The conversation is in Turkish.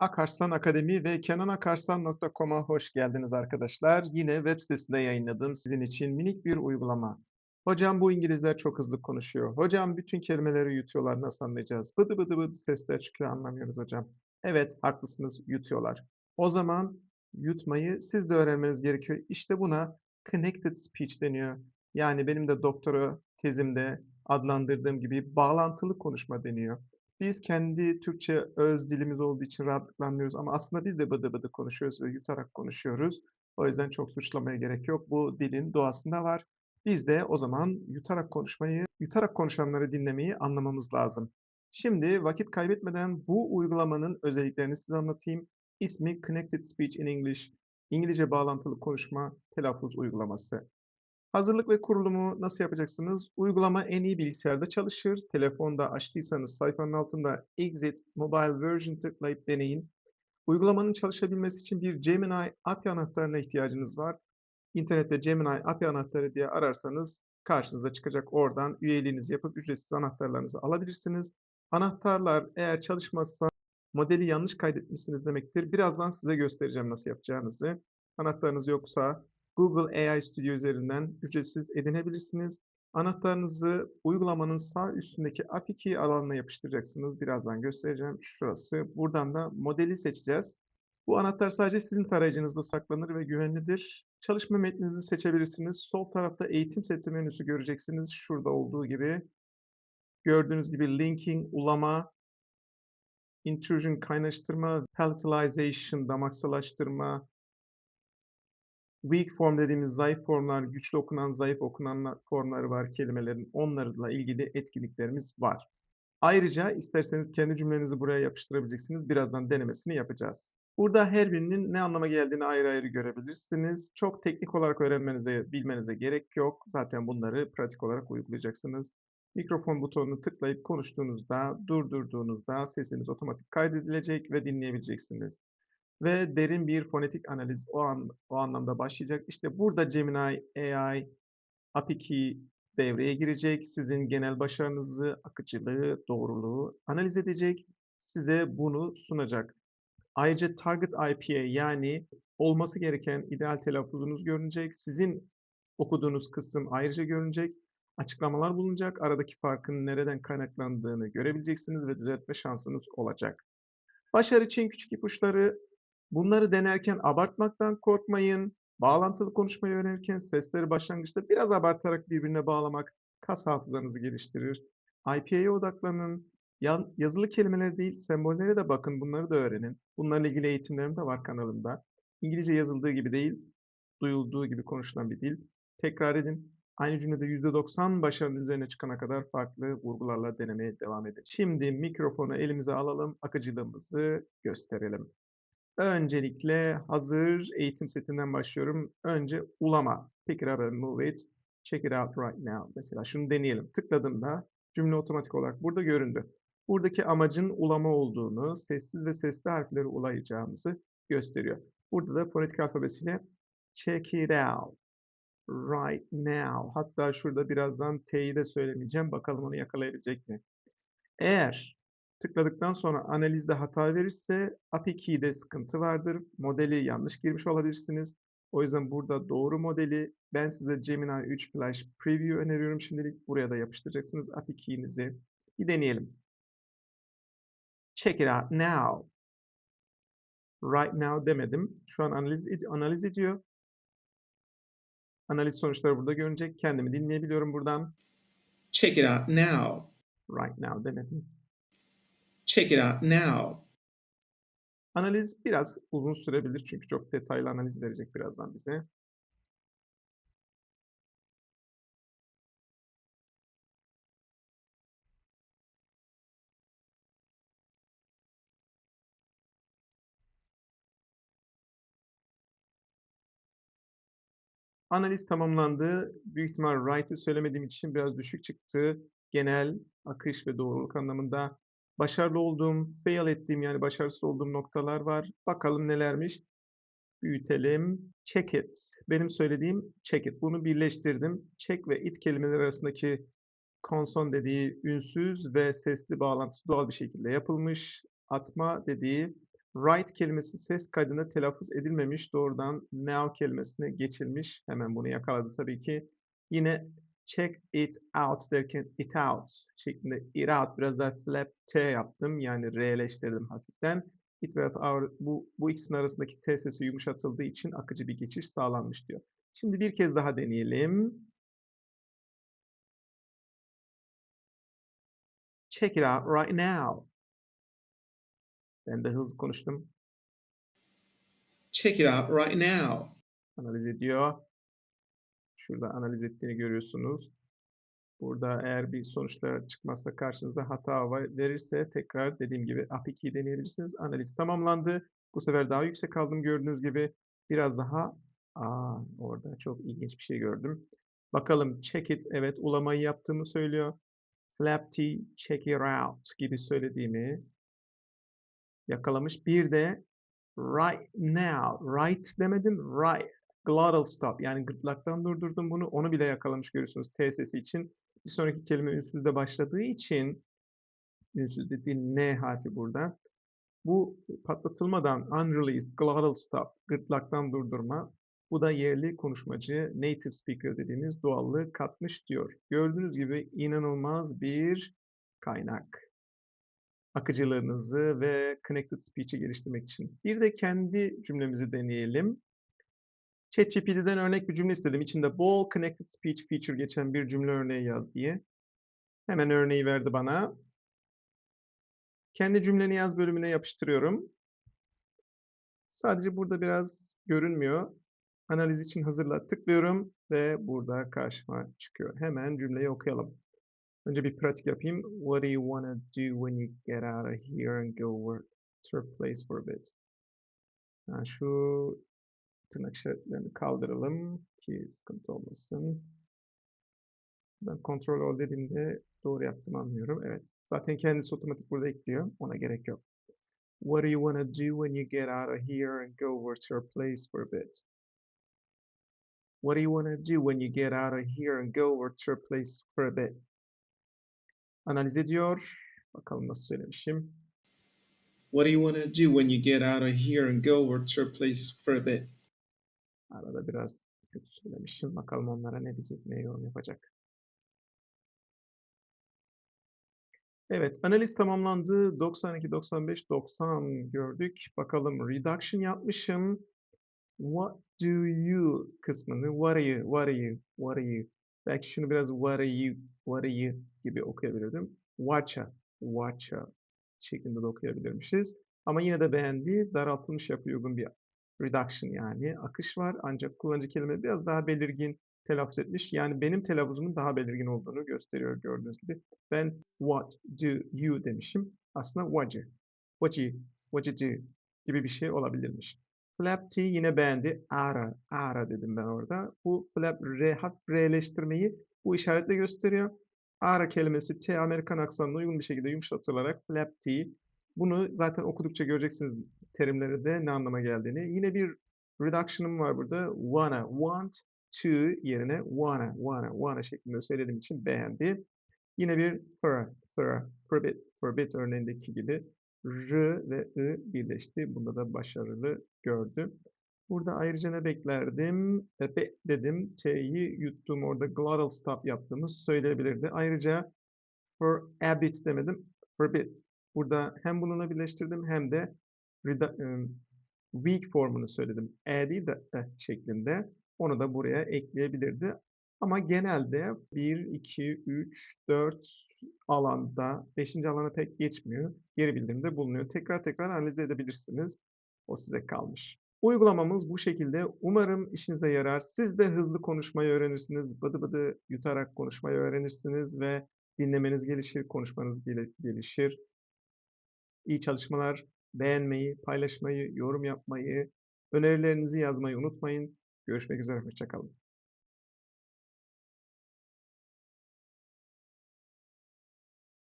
Akarslan Akademi ve kenanakarsan.com'a hoş geldiniz arkadaşlar. Yine web sitesinde yayınladığım sizin için minik bir uygulama. Hocam bu İngilizler çok hızlı konuşuyor. Hocam bütün kelimeleri yutuyorlar nasıl anlayacağız? Bıdı bıdı bıdı sesler çıkıyor anlamıyoruz hocam. Evet haklısınız yutuyorlar. O zaman yutmayı siz de öğrenmeniz gerekiyor. İşte buna connected speech deniyor. Yani benim de doktora tezimde adlandırdığım gibi bağlantılı konuşma deniyor. Biz kendi Türkçe öz dilimiz olduğu için rahatlıkla anlıyoruz ama aslında biz de bıdı bıdı konuşuyoruz ve yutarak konuşuyoruz. O yüzden çok suçlamaya gerek yok. Bu dilin doğasında var. Biz de o zaman yutarak konuşmayı, yutarak konuşanları dinlemeyi anlamamız lazım. Şimdi vakit kaybetmeden bu uygulamanın özelliklerini size anlatayım. İsmi Connected Speech in English, İngilizce bağlantılı konuşma telaffuz uygulaması. Hazırlık ve kurulumu nasıl yapacaksınız? Uygulama en iyi bilgisayarda çalışır. Telefonda açtıysanız sayfanın altında Exit Mobile Version tıklayıp deneyin. Uygulamanın çalışabilmesi için bir Gemini API anahtarına ihtiyacınız var. İnternette Gemini API anahtarı diye ararsanız karşınıza çıkacak. Oradan üyeliğinizi yapıp ücretsiz anahtarlarınızı alabilirsiniz. Anahtarlar eğer çalışmazsa modeli yanlış kaydetmişsiniz demektir. Birazdan size göstereceğim nasıl yapacağınızı. Anahtarınız yoksa Google AI Studio üzerinden ücretsiz edinebilirsiniz. Anahtarınızı uygulamanın sağ üstündeki API alanına yapıştıracaksınız. Birazdan göstereceğim. Şurası. Buradan da modeli seçeceğiz. Bu anahtar sadece sizin tarayıcınızda saklanır ve güvenlidir. Çalışma metninizi seçebilirsiniz. Sol tarafta eğitim seti menüsü göreceksiniz. Şurada olduğu gibi. Gördüğünüz gibi linking, ulama, intrusion kaynaştırma, palatalization, damaksalaştırma, weak form dediğimiz zayıf formlar, güçlü okunan, zayıf okunan formları var kelimelerin. Onlarla ilgili etkinliklerimiz var. Ayrıca isterseniz kendi cümlenizi buraya yapıştırabileceksiniz. Birazdan denemesini yapacağız. Burada her birinin ne anlama geldiğini ayrı ayrı görebilirsiniz. Çok teknik olarak öğrenmenize, bilmenize gerek yok. Zaten bunları pratik olarak uygulayacaksınız. Mikrofon butonunu tıklayıp konuştuğunuzda, durdurduğunuzda sesiniz otomatik kaydedilecek ve dinleyebileceksiniz ve derin bir fonetik analiz o an o anlamda başlayacak. İşte burada Gemini AI API devreye girecek. Sizin genel başarınızı, akıcılığı, doğruluğu analiz edecek. Size bunu sunacak. Ayrıca target IPA yani olması gereken ideal telaffuzunuz görünecek. Sizin okuduğunuz kısım ayrıca görünecek. Açıklamalar bulunacak. Aradaki farkın nereden kaynaklandığını görebileceksiniz ve düzeltme şansınız olacak. Başarı için küçük ipuçları Bunları denerken abartmaktan korkmayın. Bağlantılı konuşmayı öğrenirken sesleri başlangıçta biraz abartarak birbirine bağlamak kas hafızanızı geliştirir. IPA'ya odaklanın. Yazılı kelimeler değil, sembollere de bakın. Bunları da öğrenin. Bunlarla ilgili eğitimlerim de var kanalımda. İngilizce yazıldığı gibi değil, duyulduğu gibi konuşulan bir dil. Tekrar edin. Aynı cümlede %90 başarının üzerine çıkana kadar farklı vurgularla denemeye devam edin. Şimdi mikrofonu elimize alalım, akıcılığımızı gösterelim. Öncelikle hazır eğitim setinden başlıyorum. Önce ulama. Pick it up and move it. Check it out right now. Mesela şunu deneyelim. Tıkladığımda cümle otomatik olarak burada göründü. Buradaki amacın ulama olduğunu, sessiz ve sesli harfleri ulayacağımızı gösteriyor. Burada da fonetik alfabesiyle check it out right now. Hatta şurada birazdan T'yi de söylemeyeceğim. Bakalım onu yakalayabilecek mi? Eğer Tıkladıktan sonra analizde hata verirse API key'de sıkıntı vardır. Modeli yanlış girmiş olabilirsiniz. O yüzden burada doğru modeli ben size Gemini 3 Flash Preview öneriyorum şimdilik. Buraya da yapıştıracaksınız API key'inizi. Bir deneyelim. Check it out now. Right now demedim. Şu an analiz, analiz ediyor. Analiz sonuçları burada görünecek. Kendimi dinleyebiliyorum buradan. Check it out now. Right now demedim. Check it out now. Analiz biraz uzun sürebilir çünkü çok detaylı analiz verecek birazdan bize. Analiz tamamlandı. Büyük ihtimal right'ı söylemediğim için biraz düşük çıktı. Genel akış ve doğruluk anlamında Başarılı olduğum, fail ettiğim yani başarısız olduğum noktalar var. Bakalım nelermiş. Büyütelim. Check it. Benim söylediğim check it. Bunu birleştirdim. Check ve it kelimeler arasındaki konson dediği ünsüz ve sesli bağlantısı doğal bir şekilde yapılmış. Atma dediği Write kelimesi ses kaydında telaffuz edilmemiş. Doğrudan now kelimesine geçilmiş. Hemen bunu yakaladı tabii ki. Yine check it out derken it out şeklinde it out biraz daha flap t yaptım. Yani r'leştirdim hafiften. It ve out bu, bu ikisinin arasındaki t sesi yumuşatıldığı için akıcı bir geçiş sağlanmış diyor. Şimdi bir kez daha deneyelim. Check it out right now. Ben de hızlı konuştum. Check it out right now. Analiz ediyor. Şurada analiz ettiğini görüyorsunuz. Burada eğer bir sonuçlar çıkmazsa karşınıza hata verirse tekrar dediğim gibi API deneyebilirsiniz. Analiz tamamlandı. Bu sefer daha yüksek aldım gördüğünüz gibi. Biraz daha aa, orada çok ilginç bir şey gördüm. Bakalım check it evet ulamayı yaptığımı söylüyor. Flap T check it out gibi söylediğimi yakalamış. Bir de right now. Right demedim. Right. Glottal stop. Yani gırtlaktan durdurdum bunu. Onu bile yakalamış görüyorsunuz T sesi için. Bir sonraki kelime ünsüzde başladığı için ünsüz dediğim N harfi burada. Bu patlatılmadan unreleased glottal stop gırtlaktan durdurma. Bu da yerli konuşmacı native speaker dediğimiz doğallığı katmış diyor. Gördüğünüz gibi inanılmaz bir kaynak akıcılığınızı ve connected speech'i geliştirmek için. Bir de kendi cümlemizi deneyelim. ChatGPT'den örnek bir cümle istedim. İçinde bol connected speech feature geçen bir cümle örneği yaz diye. Hemen örneği verdi bana. Kendi cümleni yaz bölümüne yapıştırıyorum. Sadece burada biraz görünmüyor. Analiz için hazırla tıklıyorum ve burada karşıma çıkıyor. Hemen cümleyi okuyalım. Önce bir pratik yapayım. What do you want to do when you get out of here and go work to a place for a bit? Yani şu tırnak işaretlerini kaldıralım ki sıkıntı olmasın. Ben kontrol ol dediğimde doğru yaptım anlıyorum. Evet. Zaten kendisi otomatik burada ekliyor. Ona gerek yok. What do you want to do when you get out of here and go work to a place for a bit? What do you want to do when you get out of here and go work to a place for a bit? Analiz ediyor. Bakalım nasıl söylemişim. What do you want to do when you get out of here and go work to a place for a bit? Arada biraz kötü söylemişim. Bakalım onlara ne diyecek, ne yorum yapacak. Evet, analiz tamamlandı. 92, 95, 90 gördük. Bakalım reduction yapmışım. What do you kısmını, what are you, what are you, what are you. Belki şunu biraz what are you, what are you gibi okuyabilirdim. Watcha, watcha şeklinde de okuyabilirmişiz. Ama yine de beğendi. Daraltılmış yapı uygun bir reduction yani akış var. Ancak kullanıcı kelime biraz daha belirgin telaffuz etmiş. Yani benim telaffuzumun daha belirgin olduğunu gösteriyor gördüğünüz gibi. Ben what do you demişim. Aslında what you, what you, what you do gibi bir şey olabilirmiş. Flap T yine beğendi. Ara, ara dedim ben orada. Bu flap R, hafif R'leştirmeyi bu işaretle gösteriyor. Ara kelimesi T Amerikan aksanına uygun bir şekilde yumuşatılarak flap T. Bunu zaten okudukça göreceksiniz terimleri de ne anlama geldiğini. Yine bir reduction'ım var burada. Wanna, want to yerine wanna, wanna, wanna şeklinde söylediğim için beğendi. Yine bir for, for, forbid, forbid örneğindeki gibi R ve I birleşti. Bunda da başarılı gördü. Burada ayrıca ne beklerdim? E, be dedim. T'yi yuttum. Orada glottal stop yaptığımız söyleyebilirdi. Ayrıca for a bit demedim. Forbid. Burada hem bununla birleştirdim hem de weak formunu söyledim. E değil de e şeklinde. Onu da buraya ekleyebilirdi. Ama genelde 1, 2, 3, 4 alanda, 5. alana pek geçmiyor. Geri bildirimde bulunuyor. Tekrar tekrar analiz edebilirsiniz. O size kalmış. Uygulamamız bu şekilde. Umarım işinize yarar. Siz de hızlı konuşmayı öğrenirsiniz. Bıdı bıdı yutarak konuşmayı öğrenirsiniz ve dinlemeniz gelişir, konuşmanız gelişir. İyi çalışmalar. Beğenmeyi, paylaşmayı, yorum yapmayı, önerilerinizi yazmayı unutmayın. Görüşmek üzere. Hoşça kalın.